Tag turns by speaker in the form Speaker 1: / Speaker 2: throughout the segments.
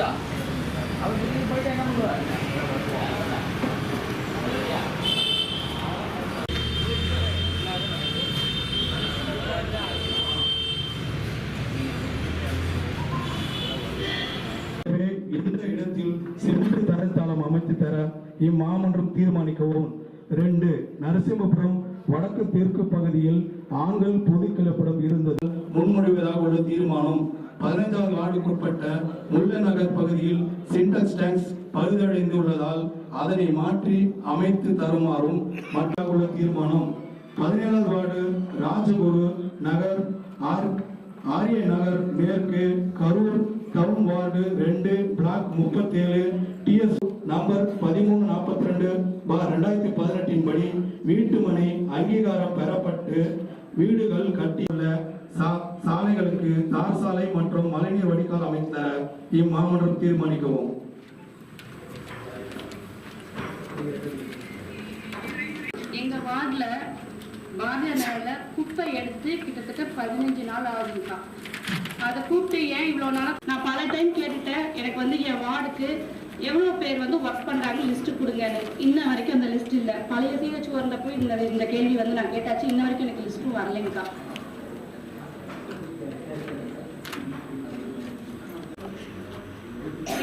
Speaker 1: முடிச்சா அவர் திரும்பி போயிட்டு என்ன பண்ணுவார்?
Speaker 2: இந்த இடத்தில் செங்குத்து தரத்தளம் அமைத்து தர இம்மாமன்றம் தீர்மானிக்கவும். ரெண்டு நரசிம்மபுரம் வடக்கு தெற்கு பகுதியில் ஆண்கள் பொது கலப்படம் இருந்தது. முன்மொழிவதாக உள்ள தீர்மானம் பதினைந்தாவது வார்டுக்குட்பட்ட முல்ல நகர் பகுதியில் சின்டெக்ஸ் டேங்க்ஸ் பழுதடைந்துள்ளதால் அதனை மாற்றி அமைத்து தருமாறும் மற்ற உள்ள தீர்மானம். பதினேழாவது வார்டு ராஜகுரு நகர் ஆர் ஆரிய நகர் மேற்கு கரூர் டவுன் வார்டு ரெண்டு பிளாக் முப்பத்தேழு டிஎஸ் நம்பர் பதிமூணு நாற்பத்தி ரெண்டு பார் ரெண்டாயிரத்தி பதினெட்டின் படி வீட்டுமனை அங்கீகாரம் பெறப்பட்டு வீடுகள் கட்டியுள்ள சா- சாலைகளுக்கு தார் சாலை மற்றும் மழைநீர் வடிகால் அமைத்த இம்மாமன்றம் தீர்மானிக்கவும்.
Speaker 3: எங்க வார்டுல வார்டில் குப்பை எடுத்து கிட்டத்தட்ட பதினஞ்சு நாள் ஆகுதுக்கா. அதை கூப்பிட்டு ஏன் இவ்வளோ நாளா நான் பல டைம் கேட்டுட்டேன். எனக்கு வந்து என் வார்டுக்கு எவ்வளோ பேர் வந்து ஒர்க் பண்ணுறாங்க லிஸ்ட் கொடுங்க இன்ன வரைக்கும் அந்த லிஸ்ட் இல்லை. பழைய சிஹெச் போய் இந்த இந்த கேள்வி வந்து நான் கேட்டாச்சு. இன்ன வரைக்கும் எனக்கு லிஸ்ட்டும் வரலைங்கக்கா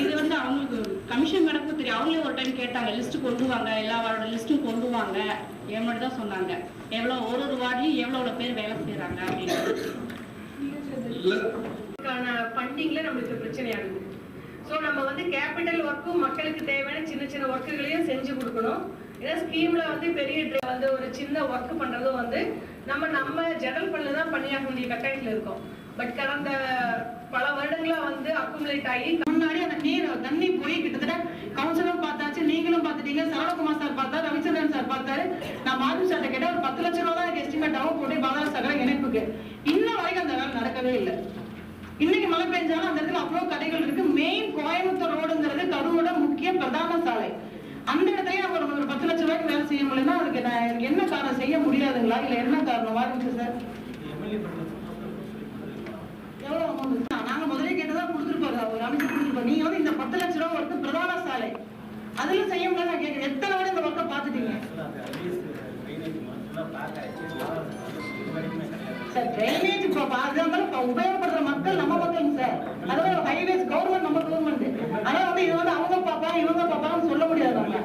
Speaker 3: இது வந்து அவங்களுக்கு கமிஷன் கணக்கு தெரியும் அவங்களே ஒரு டைம் கேட்டாங்க லிஸ்ட் கொண்டு வாங்க எல்லா வார்டோட லிஸ்ட்டும் கொண்டு வாங்க என் மட்டும் தான் சொன்னாங்க. எவ்வளோ ஒரு ஒரு வார்ட்லையும் எவ்வளோ பேர் வேலை செய்கிறாங்க அப்படின்னு.
Speaker 4: ஃபண்டிங்கில் ஃபண்டிங்ல நம்மளுக்கு பிரச்சனையாகுது ஸோ நம்ம வந்து கேபிட்டல் ஒர்க்கும் மக்களுக்கு தேவையான சின்ன சின்ன ஒர்க்குகளையும் செஞ்சு கொடுக்கணும். ஏன்னா ஸ்கீம்ல வந்து பெரிய வந்து ஒரு சின்ன ஒர்க் பண்றதும் வந்து நம்ம நம்ம ஜெனரல் பண்ணல தான் பண்ணியாக வேண்டிய கட்டாயத்தில் இருக்கோம். பட் கடந்த பல வருடங்களா வந்து அக்குமுலேட் ஆகி
Speaker 3: முன்னாடி அந்த நீர் தண்ணி போய் கிட்டத்தட்ட கவுன்சிலரும் பார்த்தாச்சு நீங்களும் பார்த்துட்டீங்க. சரவணகுமார் சார் பார்த்தாரு ரவிச்சந்திரன் சார் பார்த்தாரு. நான் மாதவி சார்ட்ட கேட்டேன் ஒரு பத்து லட்சம் ரூபா தான் எஸ்டிமேட் ஆகும் போட்டு பாதாள சகல இணைப்புக்கு. இன்ன வரைக்கும் அந்த வேலை நடக்கவே இல்லை. இன்னைக்கு மழை பெஞ்சாலும் அந்த இடத்துல அவ்வளவு கடைகள் இருக்கு. மெயின் கோயம்புத்தூர் ரோடுங்கிறது கருவோட முக்கிய பிரதான சாலை. அந்த இடத்துல நம்ம ஒரு பத்து லட்சம் ரூபாய்க்கு வேலை செய்ய முடியலன்னா அதுக்கு நான் என்ன காரணம்? செய்ய முடியாதுங்களா? இல்ல என்ன காரணம்? வாருங்க சார் எவ்வளவு amount? நாங்க முதலே கேட்டதா கொடுத்துருப்பாரு அவர் அமைச்சு கொடுத்துருப்பாரு நீங்க வந்து இந்த பத்து லட்ச ரூபா ஒர்க்கு பிரதான சாலை. அதுல செய்ய முடியாது நான் கேட்கிறேன் எத்தனை வாட்டி இந்த பக்கம் பாத்துட்டீங்க சார் ட்ரைனேஜ் இப்போ பாருங்க உபயோகப்படுற மக்கள் நம்ம மக்கள் சார். அதாவது ஹைவேஸ் கவர்மெண்ட் நம்ம கவர்மெண்ட் ஆனா வந்து இது வந்து அவங்க பாப்பாங்க இவங்க பாப்பாங்கன்னு சொல்ல முடியாது நம்ம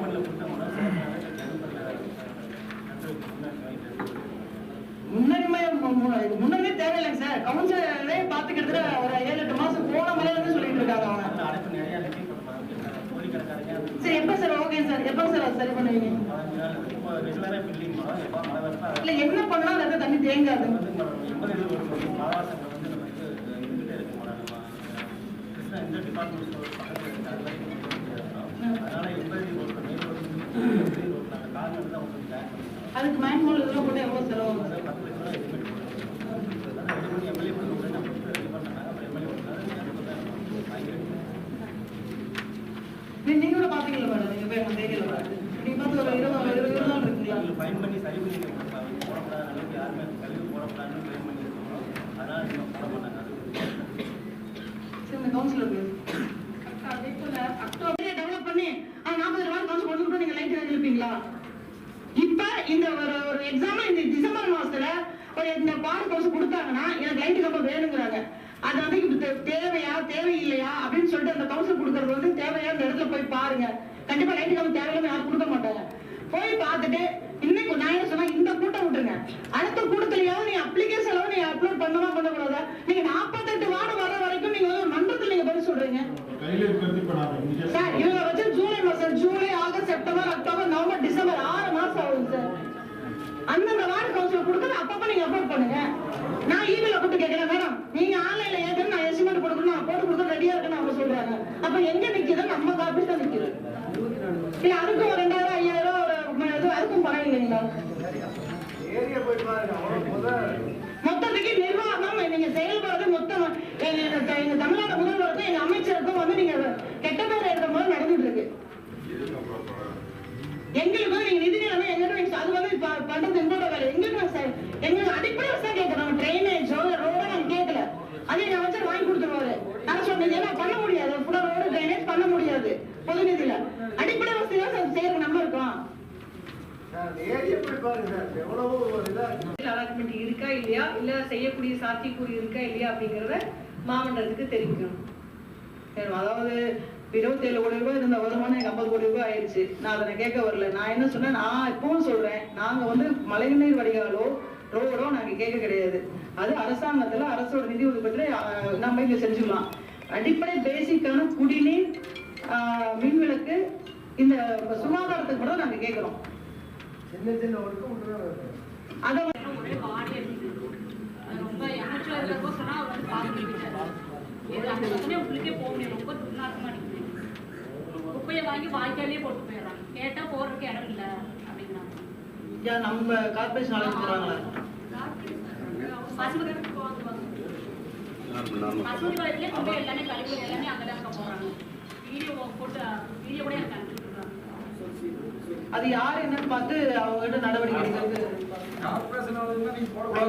Speaker 3: முன்னுரிமை மு- மு- இது முன்னுரிமை தேவையில்லைங்க சார் கவுன்சிலரே பார்த்துக்கிட்டு ஒரு ஏழு எட்டு மாசம் போன முறையில இருந்து சொல்லிட்டு இருக்காங்க அவங்க சரி எப்ப சார் ஓகே சார் எப்ப சார் அது சரி பண்ணுவீங்க. இல்ல என்ன பண்ணா அந்த இடத்துல தண்ணி தேங்காது. அதுக்கு மேன்மோல் இதெல்லாம் போட்டு எவ்வளவு செலவாகும் சார் நீ- நீங்க கூட பாத்தீங்களா மேடம் நீங்க போய் அங்க தெரியல நீங்க பார்த்து ஒரு இருபது நாள் இருபது இருபது நாள் இருக்குங்களா
Speaker 5: ஃபைன் பண்ணி சரி பண்ணி போடக்கூடாத அளவுக்கு யாருமே கழிவு போடக்கூடாதுன்னு ஃபைன் பண்ணி இருக்கோம் அதனால இன்னும் போட மாட்டாங்க
Speaker 3: சரி இந்த கவுன்சிலர் அதே போல அக்டோபர் டெவலப் பண்ணி ஆ நாற்பது ரூபாய் காசு கொடுத்துட்டு நீங்க லைட் எழுப்பீங்களா இப்ப இந்த ஒரு ஒரு எக்ஸாம் இந்த டிசம்பர் மாசத்துல ஒரு இந்த பால் கோர்ஸ் கொடுத்தாங்கன்னா எனக்கு லைட் கம்பம் வேணுங்கிறாங்க. அது வந்து இப்ப தேவையா தேவையில்லையா அப்படின்னு சொல்லிட்டு அந்த கவுன்சில் கொடுக்கறது வந்து தேவையா அந்த இடத்துல போய் பாருங்க. கண்டிப்பா லைட் கம்பம் தேவையில்லாம யாரும் கொடுக்க மாட்டாங்க. போய் பார்த்துட்டு இன்னைக்கு நான் என்ன சொன்னா இந்த கூட்டம் விட்டுருங்க. அடுத்த கூட்டத்திலேயாவது நீ அப்ளிகேஷன் நீ அப்லோட் பண்ணவா பண்ணக்கூடாதா நீங்க நாற்பத்தெட்டு வார்டு வர வரைக்கும் நீங்க வந்து மன்றத்தில் நீங்க பதில் சொல்றீங்க
Speaker 2: கையில் இருக்கிறது இப்போ நான்
Speaker 3: சார் இவங்க வச்சு ஜூலை மாசம் July August September October November December ஆறு மாசம் ஆகுது சார். அந்தந்த வார்டு கவுன்சிலர் கொடுக்குறது அப்பப்ப நீங்க அப்லோட் பண்ணுங்க. நான் இமெயில கூப்பிட்டு கேட்கிறேன் மேடம் நீங்க ஆன்லைன்ல ஏற்கனவே நான் எஸ்டிமேட் கொடுக்கணும் நான் போட்டு கொடுக்க ரெடியா இருக்குன்னு அவங்க சொல்றாங்க. அப்ப எங்க நிக்குது? நம்ம காப்பி தான் நிக்குது. இல்ல அதுக்கும் ஒரு ரெண்டாயிரம் ஐயாயிரம் ஒரு இது அதுக்கும் பணம் இல்லைங்களா மொத்தத்துக்கு வாங்கி கொடுத்துருவாரு. நான் சொன்னது பண்ண முடியாது. புலரோடு ட்ரைனேஜ்
Speaker 1: பண்ண முடியாது. பொதுநிதியில. அடிப்படை வசதியா செய்யற நம்ம இருக்கோம்.
Speaker 4: அலாட்மெண்ட் இருக்கா. இல்லையா? இல்ல செய்யக்கூடிய சாத்தியக்கூறு இருக்கா இல்லையா அப்படிங்கறத மாவட்டத்துக்கு தெரிவிக்கணும்.
Speaker 3: அதாவது இருபத்தி ஏழு கோடி ரூபாய் இருந்த வருமானம் எனக்கு ஐம்பது கோடி ரூபாய் ஆயிடுச்சு நான் அதை கேட்க வரல. நான் என்ன சொன்னேன்? நான் இப்பவும் சொல்றேன். நாங்க வந்து மழைநீர் வடிகாலோ ரோடோ நாங்க கேட்க கிடையாது அது அரசாங்கத்துல அரசோட நிதி ஒதுக்கீட்டுல அஹ், நம்ம இங்க செஞ்சுக்கலாம் அடிப்படை பேசிக்கான குடிநீர் ஆஹ், மின்விளக்கு இந்த சுகாதாரத்துக்கு கூட நாங்க கேட்கிறோம் அதை
Speaker 6: ரொம்ப எமோஷனலா இருக்கிறப்போ சொன்னா அவர் வந்து. இது அந்த பக்கமே உள்ளுக்கே போக. ரொம்ப துர்நாற்றமா அடிக்குது. குப்பையை வாங்கி வாய்க்காலே போட்டு போயிடுறாங்க. கேட்டா போறதுக்கு இடம் இல்ல
Speaker 3: நம்ம கார்பரேஷன் ஆளுங்க போறாங்களா
Speaker 6: எல்லாமே போட்டு
Speaker 3: அது யாரு என்னன்னு பார்த்து அவங்க கிட்ட நடவடிக்கை எடுக்கிறது?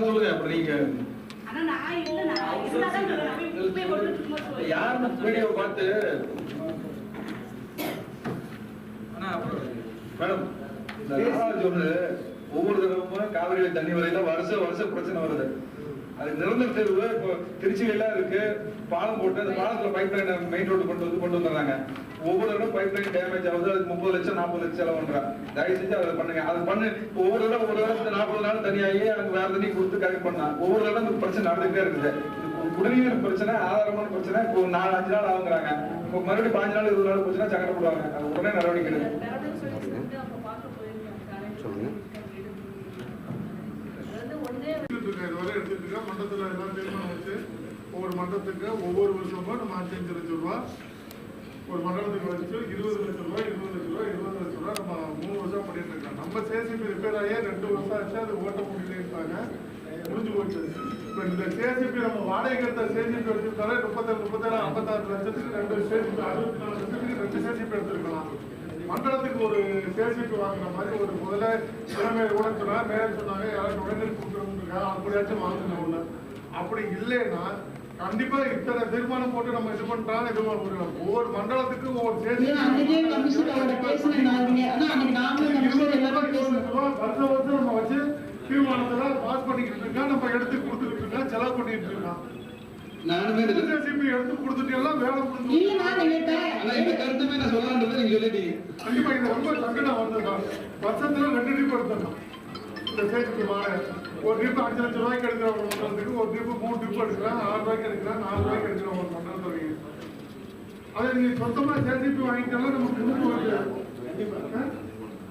Speaker 7: சொல்லுங்க அப்புறம் நீங்க
Speaker 6: ஆனா நான் இல்ல நான்
Speaker 7: யாருன்னு வீடியோ பார்த்து மேடம் ஒவ்வொரு தடவை காவிரியில தண்ணி வரையில வருஷ வருஷம் பிரச்சனை வருது. அது நிரந்தர தேர்வு இப்போ திருச்சியில இருக்கு. பாலம் போட்டு அந்த பாலத்துல பைப் லைன் மெயின் ரோடு கொண்டு வந்து கொண்டு வந்துடுறாங்க. ஒவ்வொரு தடவை பைப் லைன் டேமேஜ் ஆகுது. அதுக்கு முப்பது லட்சம் நாற்பது லட்சம் செலவு பண்றாங்க. தயவு செஞ்சு அதை பண்ணுங்க. அது பண்ணு. ஒவ்வொரு தடவை ஒரு தடவை நாற்பது நாள் தனியாகி அங்க வேற தண்ணி கொடுத்து கரெக்ட் பண்ணா. ஒவ்வொரு தடவை இந்த பிரச்சனை நடந்துகிட்டே இருக்குது. குடிநீர் பிரச்சனை ஆதாரமான பிரச்சனை. இப்போ நாலு அஞ்சு நாள் ஆகுங்கிறாங்க. இப்போ மறுபடியும் பாஞ்சு நாள் இருபது நாள் பிரச்சனை சங்கடப்படுவாங்க. அது உடனே நடவடிக்கை
Speaker 4: எடுக்கும்.
Speaker 8: எடுத்துட்டு இருக்கோம். இதுவரை எடுத்துட்டு இருக்கோம். எல்லாம் தீர்மானம் வச்சு ஒவ்வொரு மண்டலத்துக்கு ஒவ்வொரு வருஷமும் நம்ம அஞ்சு லட்சம் ரூபா ஒரு மண்டலத்துக்கு வச்சு இருபது லட்சம் ரூபா இருபது லட்ச ரூபா இருபது லட்ச ரூபாய் நம்ம மூணு வருஷம் பண்ணிட்டு இருக்கோம் நம்ம சேசிபி ரிப்பேர் ஆகியே ரெண்டு வருஷம் ஆச்சு அது ஓட்ட முடியல இருப்பாங்க முடிஞ்சு போச்சு இப்போ இந்த சேசிபி நம்ம வாடகை எடுத்த சேசிபி எடுத்துட்டாலே முப்பத்தேழு முப்பத்தேழு ஐம்பத்தாறு லட்சத்துக்கு ரெண்டு சேசிபி அறுபத்தி நாலு லட்சத்துக்கு ரெண்டு சேசிபி எடுத்துருக்கலாம் மண்டலத்துக்கு ஒரு சேசிபி வாங்குற மாதிரி ஒரு முதல்ல இளமை கூட சொன்னா மேயர் சொன்னாங்க யாரும் உடனே கொடுக்குறவங்க அப்படியாச்சும் வாங்கணும் ஒண்ணு அப்படி இல்லைன்னா கண்டிப்பா இத்தனை தீர்மானம் போட்டு நம்ம இது பண்றோம் இது ஒரு ஒவ்வொரு மண்டலத்துக்கு ஒவ்வொரு. வருஷம் வருஷம் நம்ம வச்சு தீர்மானத்துல பாஸ் பண்ணிக்கிட்டு இருக்கோம். நம்ம எடுத்து கொடுத்துக்கிட்டு இருக்கோம். செலவு பண்ணிட்டு இருக்கோம்.
Speaker 7: நானுமே
Speaker 8: எடுத்து கொடுத்துட்டீங்கன்னா வேலை முடிஞ்சு
Speaker 3: இல்லைன்னா நீங்க ட-
Speaker 7: ஆனா இந்த கருத்துமே நான் நீங்க சொல்லிட்டீங்க.
Speaker 8: கண்டிப்பா இது ரொம்ப சங்கடம் வந்ததுதான் வருஷத்துல ரெண்டு ட்ரிப் எடுத்தோம் இந்த வாழை ஒரு ட்ரிப் அஞ்சு லட்சம் ரூபாய்க்கு எடுக்கிற ஒரு ட்ரிப் மூணு ட்ரிப் எடுக்கிறேன் ஆறு ரூபாய்க்கு எடுக்கிறேன் நாலு ரூபாய்க்கு எடுக்கிற ஒரு மண்டலத்துக்கு அதை நீங்க சொந்தமா சேசிபி வாங்கிட்டாலும் நமக்கு அது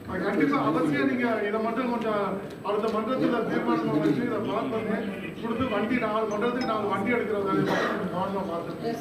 Speaker 8: கண்டிப்பா. அவசியம் நீங்க இதை மட்டும் கொஞ்சம் அடுத்த மன்றத்துல தீர்மானம் வச்சு இதை பிளான் பண்ணி கொடுத்து வண்டி நாலு மன்றத்துக்கு நாலு வண்டி எடுக்கிறவங்க கவனமா
Speaker 3: பார்த்து